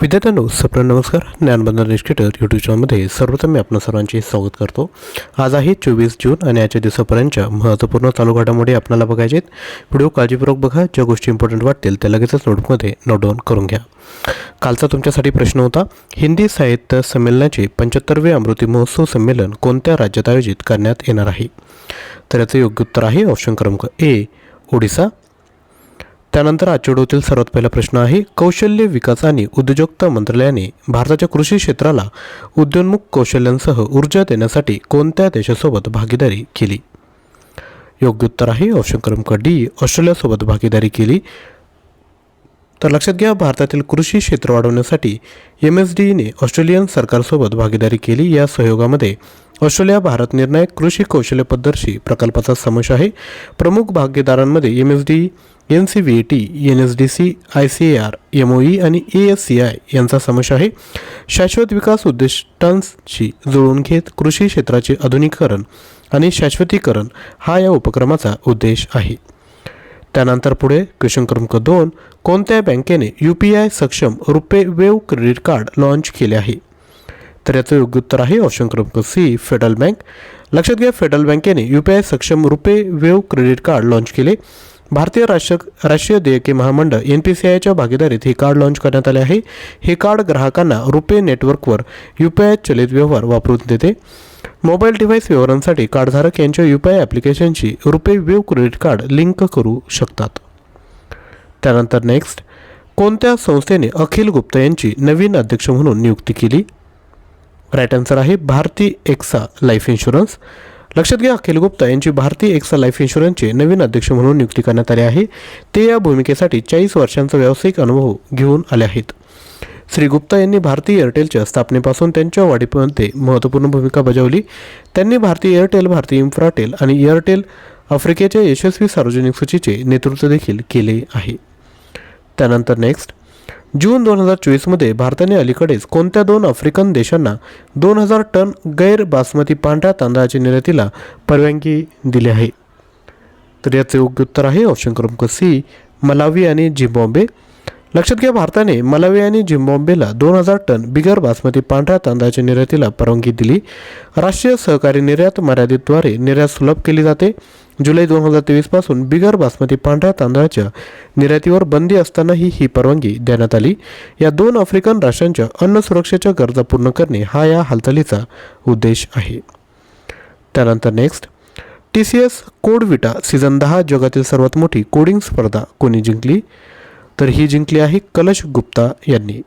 विद्यार्थ्यांनो सप्र नमस्कार. ज्ञानबंधन educator YouTube चॅनलमध्ये सर्वप्रथम मी आपणा सर्वांचे स्वागत करतो. आज आहे चोवीस जून आणि आजच्या दिवसापर्यंतच्या महत्त्वपूर्ण चालू घडामोडी आपल्याला बघायचे आहेत. व्हिडिओ काळजीपूर्वक बघा. ज्या गोष्टी इम्पॉर्टंट वाटतील त्या लगेचच नोटबुकमध्ये नोट डाऊन करून घ्या. कालचा तुमच्यासाठी प्रश्न होता हिंदी साहित्य संमेलनाचे पंच्याहत्तरवे अमृती महोत्सव संमेलन कोणत्या राज्यात आयोजित करण्यात येणार आहे? तर याचं योग्य उत्तर आहे ऑप्शन क्रमांक ए ओडिसा त्यानंतर आजच्या सर्वात पहिला प्रश्न आहे कौशल्य विकास आणि उद्योजकता मंत्रालयाने भारताच्या कृषी क्षेत्राला उद्योन्मुख कौशल्यांसह ऊर्जा देण्यासाठी कोणत्या देशासोबत भागीदारी केली? योग्य उत्तर आहे ऑप्शन क्रमांक डी ऑस्ट्रेलियासोबत भागीदारी केली. तर लक्षात घ्या भारतातील कृषी क्षेत्र वाढवण्यासाठी एम एस डीने ऑस्ट्रेलियन सरकारसोबत भागीदारी केली. या सहयोगामध्ये ऑस्ट्रेलिया भारत निर्णायक कृषी कौशल्य पद्धती प्रकल्पाचा समावेश आहे. प्रमुख भागीदारांमध्ये M S D N C V T N S D C I C A R M O E आणि ए एस सी आय यांचा समावेश आहे. शाश्वत विकास उद्दिष्टांशी जुळवून घेत कृषी क्षेत्राचे आधुनिकीकरण आणि शाश्वतीकरण हा या उपक्रमाचा उद्देश आहे. त्यानंतर पुढे क्वेश्चन क्रमांक दोन कोणत्या बँकेने यू पी आय सक्षम RuPay wave credit card launch केले आहे. तर याचं योग्य उत्तर आहे ऑप्शन क्रमांक सी फेडरल बँक. लक्षात घ्या फेडरल बँकेने यू पी आय सक्षम RuPay wave credit card launch केले. भारतीय राष्ट्र राष्ट्रीय देयके महामंडळ एन पी सी आयच्या भागीदारीत हे कार्ड लॉन्च करण्यात आले आहे. हे कार्ड ग्राहकांना रुपे नेटवर्कवर यू पी आय चलित व्यवहार वापरून देते. मोबाईल डिव्हाइस व्यवहारांसाठी कार्डधारक यांच्या U P I ॲप्लिकेशनशी RuPay wave credit card link करू शकतात. त्यानंतर नेक्स्ट कोणत्या संस्थेने अखिल गुप्ता यांची नवीन अध्यक्ष म्हणून नियुक्ती केली? राईट आन्सर आहे भारती एक्सा लाईफ इन्शुरन्स. लक्षात घ्या अखिल गुप्ता यांची भारतीय एक्सा लाईफ इन्शुरन्सचे नवीन अध्यक्ष म्हणून नियुक्ती करण्यात आली आहे. ते या भूमिकेसाठी चाळीस वर्षांचा व्यावसायिक अनुभव घेऊन आले आहेत. श्री गुप्ता यांनी भारतीय एअरटेलच्या स्थापनेपासून त्यांच्या वाढीमध्ये महत्त्वपूर्ण भूमिका बजावली. त्यांनी भारतीय एअरटेल भारतीय इन्फ्राटेल आणि एअरटेल आफ्रिकेच्या यशस्वी सार्वजनिक सूचीचे नेतृत्व देखील केले आहे. त्यानंतर नेक्स्ट जून दोन हजार चोवीसमध्ये भारताने अलीकडेच कोणत्या दोन आफ्रिकन देशांना दोन हजार टन गैर बासमती पांढऱ्या तांदळाच्या निर्यातीला परवानगी दिली आहे? तर याचे योग्य उत्तर आहे ऑप्शन क्रमांक सी मलावी आणि झिम्बॉम्बे लक्षात घ्या भारताने मलावी आणि झिम्बॉम्बेला दोन हजार टन बिगर बासमती पांढऱ्या तांदळाच्या निर्यातीला परवानगी दिली. राष्ट्रीय सहकारी निर्यात मर्यादेद्वारे निर्यात सुलभ केली जाते. जुलै दोन हजार तेवीसपासून बिगर बासमती पांढऱ्या तांदळाच्या निर्यातीवर बंदी असतानाही ही परवानगी देण्यात आली. या दोन आफ्रिकन राष्ट्रांच्या अन्न सुरक्षेच्या गरजा पूर्ण करणे हा या हालचालीचा उद्देश आहे. त्यानंतर next T C S CodeVita season दहा जगातील सर्वात मोठी कोडिंग स्पर्धा कोणी जिंकली? तर ही जिंकली आहे कलश गुप्ता यांनी.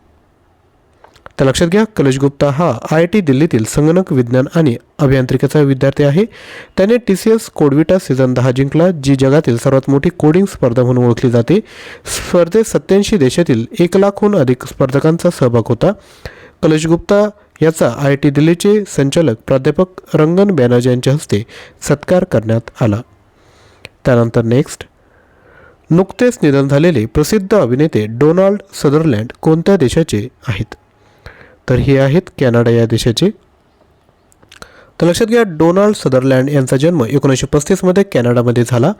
तर लक्षात घ्या कलश गुप्ता हा आय आय टी दिल्लीतील संगणक विज्ञान आणि अभियांत्रिकेचा विद्यार्थी आहे. त्याने T C S CodeVita season दहा जिंकला जी जगातील सर्वात मोठी कोडिंग स्पर्धा म्हणून ओळखली जाते. स्पर्धेत सत्याऐंशी देशातील एक लाखहून अधिक स्पर्धकांचा सहभाग होता. कलश गुप्ता याचा आय आय टी दिल्लीचे संचालक प्राध्यापक रंगन बॅनर्जी यांच्या हस्ते सत्कार करण्यात आला. त्यानंतर नेक्स्ट. नुकतेच निधन झालेले प्रसिद्ध अभिनेते डोनाल्ड सदरलँड कोणत्या देशाचे आहेत? तर हे आहेत कॅनडा या देशाचे. तर लक्षात घ्या डोनाल्ड सदरलँड यांचा जन्म एकोणीसशे पस्तीसमध्ये कॅनडामध्ये झाला.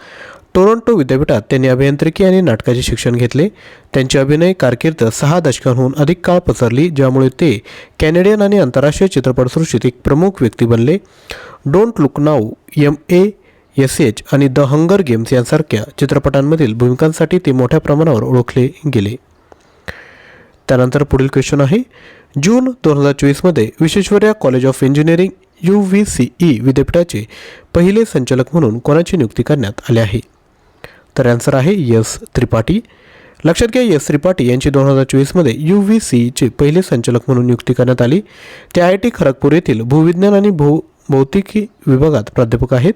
टोरंटो विद्यापीठात त्यांनी अभियांत्रिकी आणि नाटकाचे शिक्षण घेतले. त्यांची अभिनय कारकीर्द सहा दशकांहून अधिक काळ पसरली ज्यामुळे ते कॅनेडियन आणि आंतरराष्ट्रीय चित्रपटसृष्टीत एक प्रमुख व्यक्ती बनले. Don't look now M A S H आणि द हंगर गेम्स यांसारख्या चित्रपटांमधील भूमिकांसाठी ते मोठ्या प्रमाणावर ओळखले गेले. त्यानंतर पुढील क्वेश्चन आहे. जून दोन हजार चोवीसमध्ये Visvesvaraya college of engineering U V C E विद्यापीठाचे पहिले संचालक म्हणून कोणाची नियुक्ती करण्यात आली आहे? तर आन्सर आहे यस त्रिपाठी. लक्षात घ्या यस त्रिपाठी यांची दोन हजार चोवीसमध्ये यू व्ही सीचे पहिले संचालक म्हणून नियुक्ती करण्यात आली. ते आय आय टी खरगपूर येथील भूविज्ञान आणि भू भौतिकी विभागात प्राध्यापक आहेत.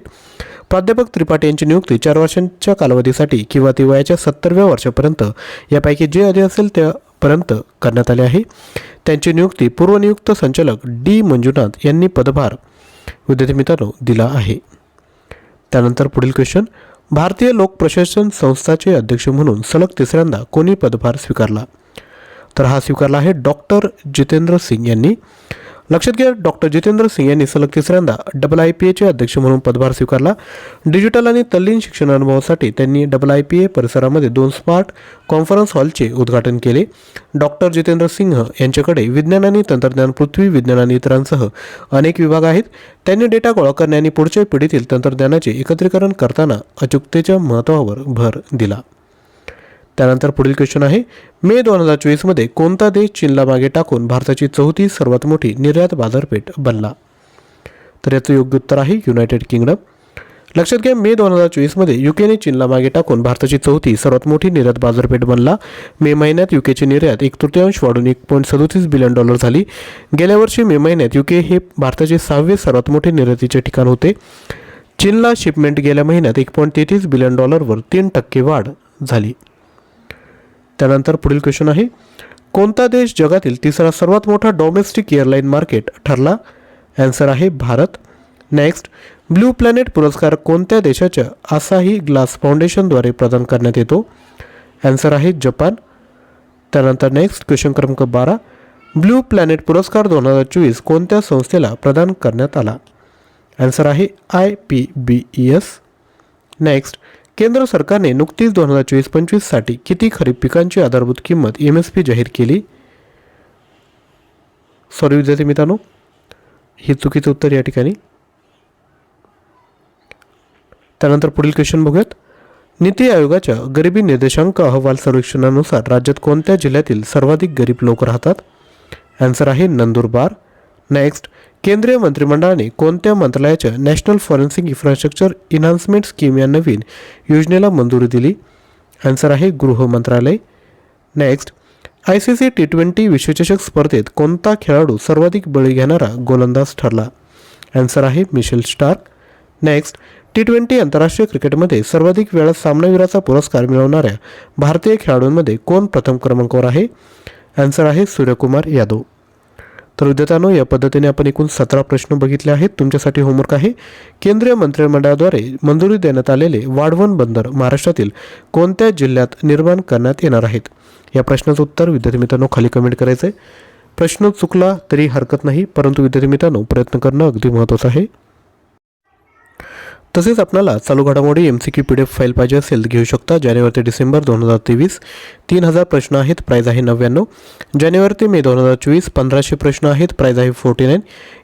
प्राध्यापक त्रिपाठी यांची नियुक्ती चार वर्षांच्या कालावधीसाठी किंवा ती वयाच्या सत्तरव्या वर्षापर्यंत यापैकी जे आधी असेल त्या पर्यंत करण्यात आले आहे. त्यांची नियुक्ती पूर्वनियुक्त संचालक डी मंजुनाथ यांनी पदभार विद्यार्थी मित्रांनो दिला आहे. त्यानंतर पुढील क्वेश्चन भारतीय लोक प्रशासन संस्थाचे अध्यक्ष म्हणून सलग तिसऱ्यांदा कोणी पदभार स्वीकारला? तर हा स्वीकारला आहे डॉक्टर जितेंद्र सिंग यांनी. लक्षात घ्या डॉक्टर जितेंद्र सिंग यांनी सलग तिसऱ्यांदा डबल आय पी एचे अध्यक्ष म्हणून पदभार स्वीकारला. डिजिटल आणि तल्लीन शिक्षण अनुभवासाठी त्यांनी डबल आय पी ए परिसरामध्ये दोन स्मार्ट कॉन्फरन्स हॉलचे उद्घाटन केले. डॉक्टर जितेंद्र सिंह यांच्याकडे विज्ञान आणि तंत्रज्ञान पृथ्वी विज्ञान आणि इतरांसह अनेक विभाग आहेत. त्यांनी डेटा गोळा करणे आणि पुढच्या पिढीतील तंत्रज्ञानाचे एकत्रीकरण करताना अचूकतेच्या महत्त्वावर भर दिला. त्यानंतर पुढील क्वेश्चन आहे मे दोन हजार चोवीसमध्ये कोणता देश चीनला मागे टाकून भारताची चौथी सर्वात मोठी निर्यात बाजारपेठ बनला? तर याचं योग्य उत्तर आहे युनायटेड किंगडम लक्षात घ्या मे दोन हजार चोवीसमध्ये युकेने चीनला मागे टाकून भारताची चौथी सर्वात मोठी निर्यात बाजारपेठ बनला. मे महिन्यात युकेची निर्यात एक तृतीयांश वाढून एक पॉईंट सदोतीस बिलियन डॉलर झाली. गेल्या वर्षी मे महिन्यात युके हे भारताचे सहावे सर्वात मोठे निर्यातीचे ठिकाण होते. चीनला शिपमेंट गेल्या महिन्यात एक पॉईंट तेहतीस बिलियन डॉलरवर तीन टक्के वाढ झाली. त्यानंतर पुढील क्वेश्चन आहे कोणता देश जगातील तिसरा सर्वात मोठा डोमेस्टिक एअरलाईन मार्केट ठरला? ॲन्सर आहे भारत. नेक्स्ट ब्लू प्लॅनेट पुरस्कार कोणत्या देशाच्या आसाही ग्लास फाउंडेशनद्वारे प्रदान करण्यात येतो? ॲन्सर आहे जपान. त्यानंतर नेक्स्ट क्वेश्चन क्रमांक बारा. ब्लू प्लॅनेट पुरस्कार दोन हजार चोवीस कोणत्या संस्थेला प्रदान करण्यात आला? ॲन्सर आहे I P B E S next केंद्र सरकारने नुकतीच दोन हजार चोवीस पंचवीससाठी किती खरीप पिकांची आधारभूत किंमत एम एस पी जाहीर केली? सॉरी विद्यार्थी मित्रांनो हे चुकीचं उत्तर या ठिकाणी. त्यानंतर पुढील क्वेश्चन बघूयात. नीती आयोगाच्या गरिबी निर्देशांक अहवाल सर्वेक्षणानुसार राज्यात कोणत्या जिल्ह्यातील सर्वाधिक गरीब लोक राहतात? ॲन्सर आहे नंदुरबार. नेक्स्ट केंद्रीय मंत्रिमंडळाने कोणत्या मंत्रालयाच्या national forensic infrastructure enhancement scheme या नवीन योजनेला मंजुरी दिली? आन्सर आहे गृह मंत्रालय. Next I C C T twenty विश्वचषक स्पर्धेत कोणता खेळाडू सर्वाधिक बळी घेणारा गोलंदाज ठरला? आन्सर आहे Mitchell Starc. Next T twenty आंतरराष्ट्रीय क्रिकेटमध्ये सर्वाधिक वेळा सामनावीराचा पुरस्कार मिळवणाऱ्या भारतीय खेळाडूंमध्ये कोण प्रथम क्रमांकावर आहे? आन्सर आहे सूर्यकुमार यादव. तर विद्यार्थ्यांनो या पद्धतीने आपण एकूण सतरा प्रश्न बघितले आहेत. तुमच्यासाठी होमवर्क आहे. केंद्रीय मंत्रिमंडळाद्वारे मंजुरी देण्यात आलेले वाढवण बंदर महाराष्ट्रातील कोणत्या जिल्ह्यात निर्माण करण्यात येणार आहेत? या प्रश्नाचं उत्तर विद्यार्थी मित्रांनो खाली कमेंट करायचं आहे प्रश्न चुकला तरी हरकत नाही परंतु विद्यार्थी मित्रांनो प्रयत्न करणं अगदी महत्त्वाचं आहे. तसेच आपल्याला चालू घडामोडी M C Q P D F file पाहिजे असेल तर घेऊ शकता. जानेवारी ते डिसेंबर दोन हजार तेवीस तीन हजार प्रश्न आहेत प्राईज आहे नव्याण्णव. जानेवारी ते मे दोन हजार चोवीस पंधराशे प्रश्न आहेत प्राईज आहे फोर्टी नाईन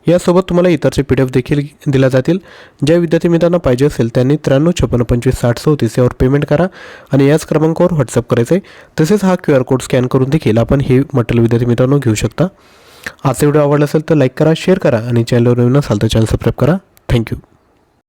यासोबत तुम्हाला इतरचे पी डी एफ देखील दिल्या जातील. ज्या विद्यार्थी मित्रांना पाहिजे असेल त्यांनी त्र्याण्णव छप्पन्न पंचवीस साठ चौतीस यावर पेमेंट करा आणि याच क्रमांकावर व्हॉट्सअप करायचं. आहे तसेच हा क्यू आर कोड स्कॅन करून देखील आपण हे मटेरियल विद्यार्थी मित्रांनो घेऊ शकता. आजचा व्हिडिओ आवडला असेल तर लाईक करा शेअर करा आणि चॅनलवर नवीन असाल तर चॅनल सबस्क्राईब करा. थँक्यू